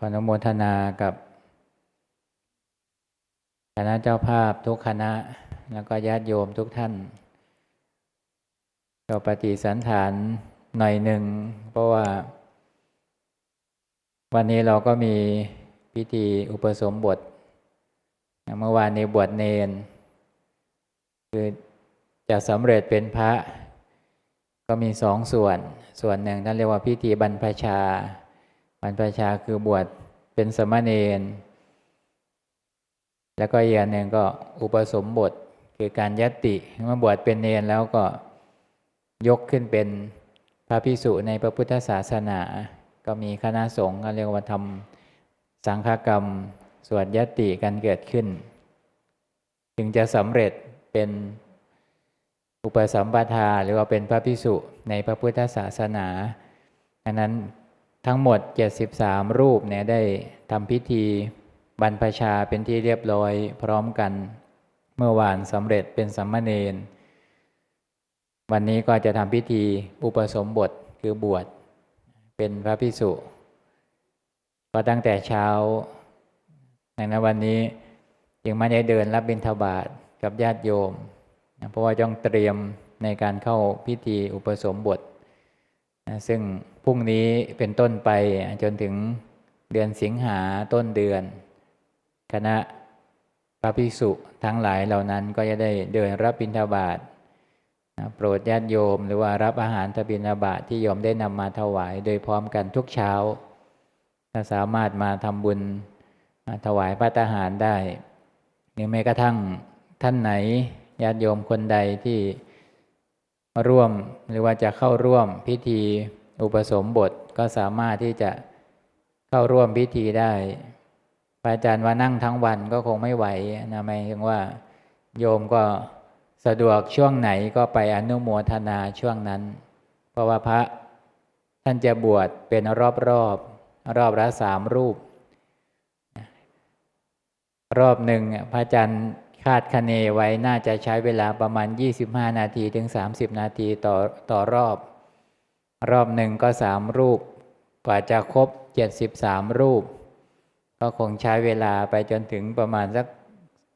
ขออนุโมทนากับคณะเจ้าภาพทุกคณะ แล้วก็ญาติโยมทุกท่านก็ปฏิสันฐานหน่อยหนึ่ง เพราะว่า วันนี้เราก็มีพิธีอุปสมบท เมื่อวานในบวชเนน คือจะสำเร็จเป็นพระ ก็มีสองส่วน ส่วนหนึ่งท่านเรียกว่าพิธีบรรพชา บรรพชาคือบวชเป็นสมณเณรแล้วก็อีกอันหนึ่งก็อุปสมบทคือการยติเมื่อบวชเป็นเนรแล้วก็ยกขึ้นเป็นพระพิสุในพระพุทธศาสนา ก็มีคณะสงฆ์ก็เรียกว่าทำสังฆกรรม สวดยติกันเกิดขึ้น จึงจะสำเร็จเป็นอุปสัมปทาหรือว่าเป็นพระพิสุในพระพุทธศาสนาดังนั้น ทั้งหมด 73 รูปเนี่ยได้ทำพิธีบรรพชาเป็นที่เรียบร้อยพร้อมกัน เมื่อวานสำเร็จเป็นสัมมาเนรวันนี้ก็จะทำพิธีอุปสมบทคือบวชเป็นพระพิสุก็ตั้งแต่เช้าในวันนี้ยังไม่ได้เดินรับบิณฑบาตกับญาติโยม เพราะว่าต้องเตรียมในการเข้าพิธีอุปสมบทซึ่ง รุ่งนี้เป็นต้นไปจนถึงเดือนสิงหาต้นเดือน คณะพระภิกษุทั้งหลายเหล่านั้นก็จะได้เดินรับบิณฑบาตโปรดญาติโยม หรือว่ารับอาหารทบิณฑบาตที่โยมได้นำมาถวายโดยพร้อมกันทุกเช้าถ้าสามารถมาทำบุญถวายพระทหารได้หรือแม้กระทั่งท่านไหนญาติโยมคนใดที่ร่วมหรือว่าจะเข้าร่วมพิธี อุปสมบทก็สามารถที่จะเข้าร่วมพิธีได้พระอาจารย์ว่านั่งทั้งวันก็คงไม่ไหวนะหมายถึงว่า โยมก็สะดวกช่วงไหนก็ไปอนุโมทนาช่วงนั้น เพราะว่าพระท่านจะบวชเป็นรอบรอบรอบละสามรูป รอบหนึ่งพระอาจารย์คาดคะเนไว้น่าจะใช้เวลาประมาณ 25 นาทีถึง 30 นาทีต่อต่อรอบ รอบหนึ่งก็สามรูป กว่าจะครบ73รูป ก็คงใช้เวลาไปจนถึงประมาณสัก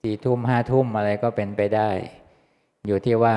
สี่ทุ่มห้าทุ่มอะไรก็เป็นไปได้ อยู่ที่ว่า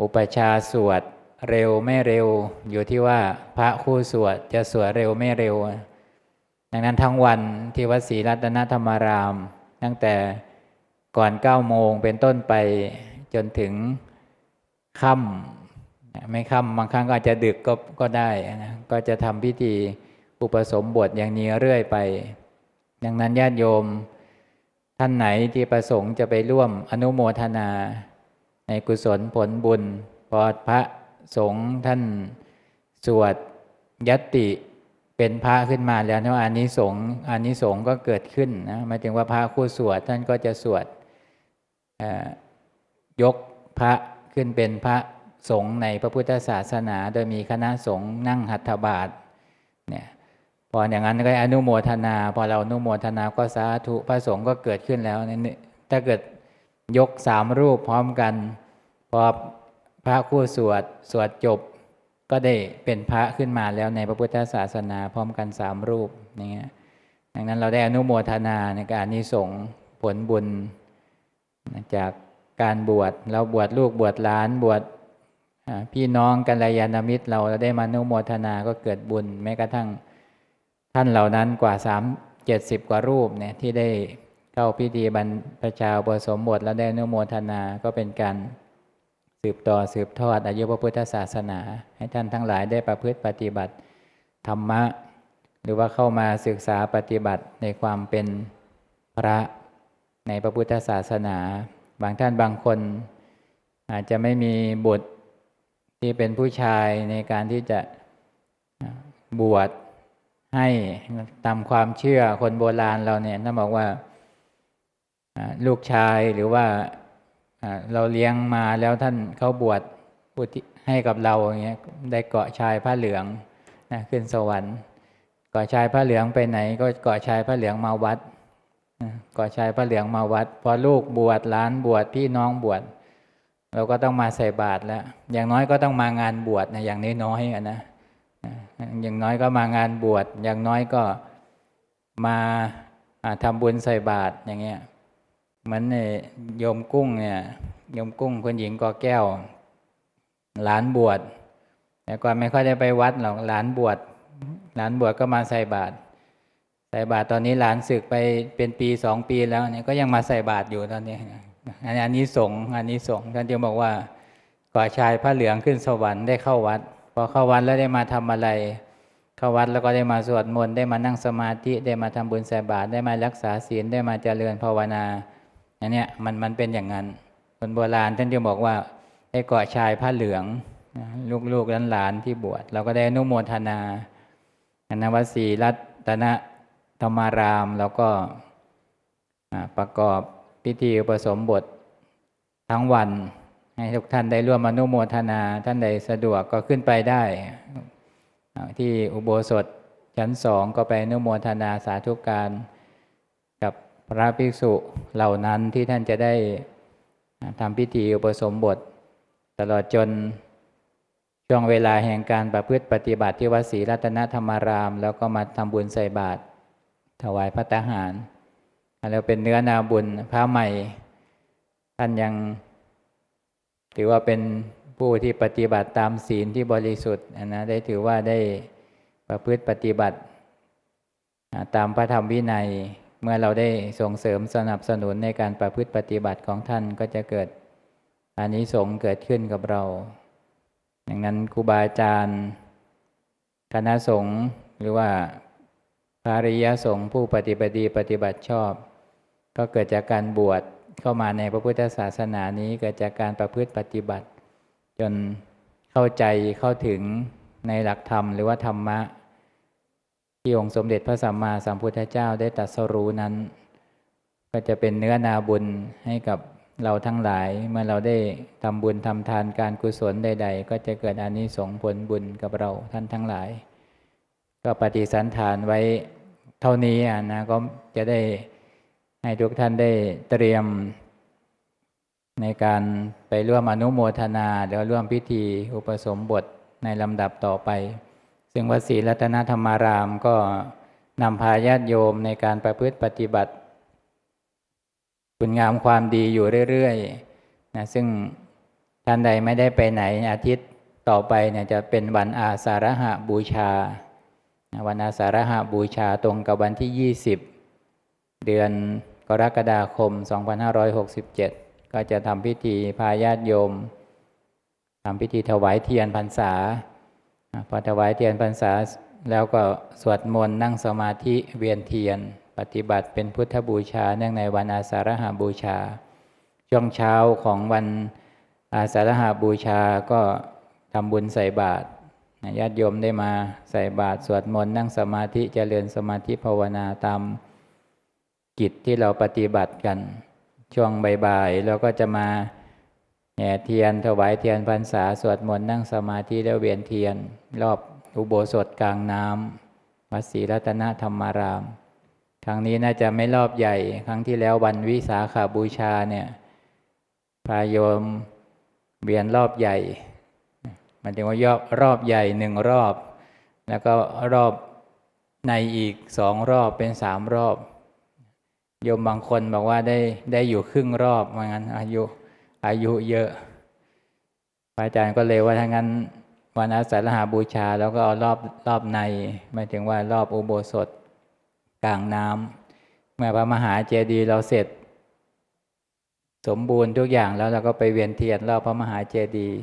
อุปชาสวดเร็วไม่เร็ว อยู่ที่ว่าพระคู่สวดจะสวดเร็วไม่เร็ว ดังนั้นทั้งวันที่วัดศรีรัตนธรรมาราม ตั้งแต่ก่อนเก้าโมงเป็นต้นไปจนถึงค่ำ ไม่ค่ำบางครั้งก็อาจจะดึกก็ก็ได้นะก็จะทำพิธีอุปสมบทอย่างนี้เรื่อยไป ดังนั้นญาติโยม ท่านไหนที่ประสงค์จะไปร่วมอนุโมทนา ในกุศลผลบุญ พอพระสงฆ์ท่านสวดยติเป็นพระขึ้นมาแล้วนะอานิสงส์อานิสงส์ก็เกิดขึ้นนะหมายถึงว่าพระคู่สวดท่านก็จะสวดยกพระขึ้นเป็นพระ สงฆ์ในพระพุทธศาสนา โดยมีคณะสงฆ์นั่งหัตถบาทเนี่ยพออย่างนั้นก็อนุโมทนา พอเราอนุโมทนาก็สาธุพระสงฆ์ก็เกิดขึ้นแล้วนี่ถ้าเกิดยกสามรูปพร้อมกัน พอพระคู่สวดสวดจบ ก็ได้เป็นพระขึ้นมาแล้วในพระพุทธศาสนาพร้อมกันสามรูปอย่างเงี้ยดังนั้นเราได้อนุโมทนาในการนิสงผลบุญจากการบวชเราบวชลูกบวชหลานบวช พี่น้องกัลยาณมิตรเราเราได้มานุโมทนาก็เกิดบุญ แม้กระทั่งท่านเหล่านั้นกว่าสามเจ็ดสิบกว่ารูปเนี่ยที่ได้เข้าพิธีบรรพชาอุปสมบทแล้วได้นุโมทนาก็เป็นการสืบต่อสืบทอดอายุพระพุทธศาสนา ให้ท่านทั้งหลายได้ประพฤติปฏิบัติธรรมะ หรือว่าเข้ามาศึกษาปฏิบัติในความเป็นพระในพระพุทธศาสนา บางท่านบางคน อาจจะไม่มีบุตร ที่เป็นผู้ชายในการที่จะบวชให้ตามความเชื่อคนโบราณเราเนี่ยท่านบอกว่าลูกชายหรือว่าเราเลี้ยงมาแล้วท่านเขาบวชให้กับเราอย่างเงี้ยได้เกาะชายผ้าเหลืองนะขึ้นสวรรค์เกาะชายผ้าเหลืองไปไหน ก็เกาะชายผ้าเหลืองมาวัดเกาะชายผ้าเหลืองมาวัด พอลูกบวชหลานบวชพี่น้องบวช เราก็ต้องมาใส่บาตรแล้ว อย่างน้อยก็ต้องมางานบวชนะอย่างน้อยๆนะอย่างน้อยก็มางานบวชอย่างน้อยก็มาอ่าทำบุญใส่บาตรอย่างเงี้ยเหมือนเนี่ยโยมกุ้งเนี่ยโยมกุ้งคนหญิงกอแก้ว หลานบวชแต่ก่อนไม่ค่อยได้ไปวัดหรอกหลานบวชหลานบวชก็มาใส่บาตรใส่บาตรตอนนี้หลานศึกไปเป็นปีสองปีแล้วเนี่ยก็ยังมาใส่บาตรอยู่ตอนนี้ อันนี้สงอันนี้สงท่านจึงบอกว่าก่อชายผ้าเหลืองขึ้นสวรรค์ได้เข้าวัดพอเข้าวัดแล้วได้มาทำอะไร เข้าวัดแล้วก็ได้มาสวดมนต์ได้มานั่งสมาธิได้มาทำบุญใส่บาตรได้มารักษาศีลได้มาเจริญภาวนาอันเนี้ยมันมันเป็นอย่างนั้นคนโบราณท่านจะบอกว่าได้เกาะชายผ้าเหลืองนะลูกๆหลานๆที่บวชเราก็ได้นุโมทนาอนวสีรัตนธรรมารามแล้วก็ประกอบ พิธีอุปสมบททั้งวัน ให้ทุกท่านได้ร่วมอนุโมทนาท่านใดสะดวกก็ขึ้นไปได้ ที่อุโบสถชั้นสองก็ไปอนุโมทนาสาธุการกับพระภิกษุเหล่านั้นที่ท่านจะได้ทำพิธีอุปสมบท ตลอดจนช่วงเวลาแห่งการประพฤติปฏิบัติที่วัดศรีรัตนธรรมาราม แล้วก็มาทำบุญใส่บาตรถวายพระตาหาร แล้วเป็นเนื้อนาบุญพระใหม่ ท่านยัง ถือว่าเป็นผู้ที่ปฏิบัติตามศีลที่บริสุทธิ์นะได้ถือว่าได้ประพฤติปฏิบัติ ตามพระธรรมวินัย เมื่อเราได้ส่งเสริมสนับสนุนในการประพฤติปฏิบัติของท่านก็จะเกิดอานิสงส์เกิดขึ้นกับเรา ดังนั้นครูบาอาจารย์คณะสงฆ์หรือว่าภาริยสงฆ์ผู้ปฏิบัติดีปฏิบัติชอบ ก็เกิดจากการบวชเข้ามาในพระพุทธศาสนานี้เกิดจากการประพฤติปฏิบัติ จนเข้าใจเข้าถึงในหลักธรรมหรือว่าธรรมะ ที่องค์สมเด็จพระสัมมาสัมพุทธเจ้าได้ตรัสรู้นั้น ก็จะเป็นเนื้อนาบุญให้กับเราทั้งหลายเมื่อเราได้ทำบุญทำทานการกุศลใด ๆ ก็จะเกิดอานิสงส์ผลบุญกับเราท่านทั้งหลาย ก็ปฏิสันฐานไว้เท่านี้นะก็จะได้ ให้ทุกท่านได้เตรียม ในการไปร่วมอนุโมทนาหรือร่วมพิธีอุปสมบทในลำดับต่อไป ซึ่งวัดศรีรัตนธรรมารามก็นำพาญาติโยมในการประพฤติปฏิบัติ คุณงามความดีอยู่เรื่อยๆนะซึ่งท่านใดไม่ได้ไปไหนอาทิตย์ต่อไปเนี่ยจะเป็นวันอาสาฬหะบูชา วันอาสาฬหะบูชาตรงกับวันที่ 20 เดือน กรกฎาคม 2567 ก็จะทำพิธีพาญาติโยมทำพิธีถวายเทียนพรรษา พอถวายเทียนพรรษาแล้วก็สวดมนต์นั่งสมาธิเวียนเทียน ปฏิบัติเป็นพุทธบูชาเนื่องในวันอาสาฬหาบูชา ช่วงเช้าของวันอาสาฬหาบูชาก็ทำบุญใส่บาตรญาติโยมได้มาใส่บาตรสวดมนต์นั่งสมาธิเจริญสมาธิภาวนาตาม กิจที่เราปฏิบัติกัน ช่วงบ่ายๆเราก็จะมาแห่เทียนถวายเทียนพรรษาสวดมนต์นั่งสมาธิแล้วเวียนเทียน รอบอุโบสถกลางน้ำวัดศรีรัตนธรรมาราม ครั้งนี้น่าจะไม่รอบใหญ่ ครั้งที่แล้ววันวิสาขาบูชาเนี่ยพาโยมเวียนรอบใหญ่ มันถึงว่ายอบรอบใหญ่หนึ่งรอบ แล้วก็รอบในอีกสองรอบเป็นสามรอบ โยมบางคนบอกว่าได้ได้อยู่ครึ่งรอบว่างั้น อายุอายุเยอะพระอาจารย์ก็เลยว่าถ้างั้นวันอาสาฬหาบูชา แล้วก็เอารอบรอบในหมายถึงว่ารอบอุโบสถกลางน้ำเมื่อพระมหาเจดีย์เราเสร็จ สมบูรณ์ทุกอย่างแล้วเราก็ไปเวียนเทียนรอบพระมหาเจดีย์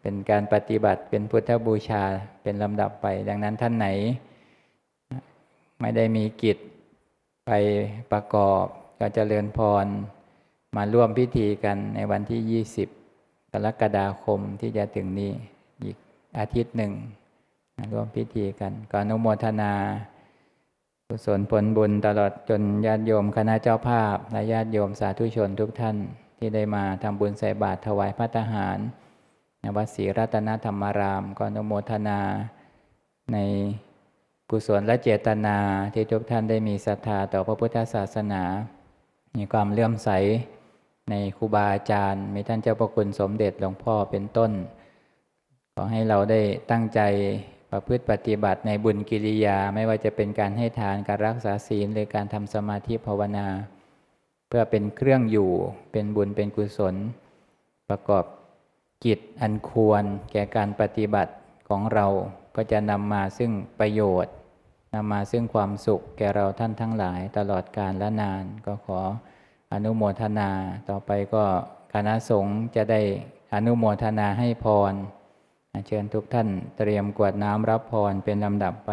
เป็นการปฏิบัติเป็นพุทธบูชาเป็นลำดับไป ดังนั้นท่านไหน ไม่ได้มีกิจ ไปประกอบก็เจริญพร มาร่วมพิธีกันในวันที่ 20 กรกฎาคมที่จะถึงนี้อีกอาทิตย์หนึ่งมาร่วมพิธีกันก็อนุโมทนากุศลผลบุญตลอดจนญาติโยมคณะเจ้าภาพ และญาติโยมสาธุชนทุกท่านที่ได้มาทำบุญใส่บาตรถวายพระทหารในวัดศรีรัตนธรรมารามก็อนุโมทนาใน กุศลและเจตนาที่ทุกท่านได้มีศรัทธาต่อพระพุทธศาสนา มีความเลื่อมใสในครูบาอาจารย์ มีท่านเจ้าพระคุณสมเด็จหลวงพ่อเป็นต้น ขอให้เราได้ตั้งใจประพฤติปฏิบัติในบุญกิริยาไม่ว่าจะเป็นการให้ทานการรักษาศีลหรือการทำสมาธิภาวนา เพื่อเป็นเครื่องอยู่เป็นบุญเป็นกุศล ประกอบกิจอันควรแก่การปฏิบัติของเราก็จะนำมาซึ่งประโยชน์ นำมาซึ่งความสุขแก่เราท่านทั้งหลายตลอดกาลและนาน ก็ขออนุโมทนา ต่อไปก็คณะสงฆ์จะได้อนุโมทนาให้พร เชิญทุกท่านเตรียมกวดน้ำรับพรเป็นลำดับไป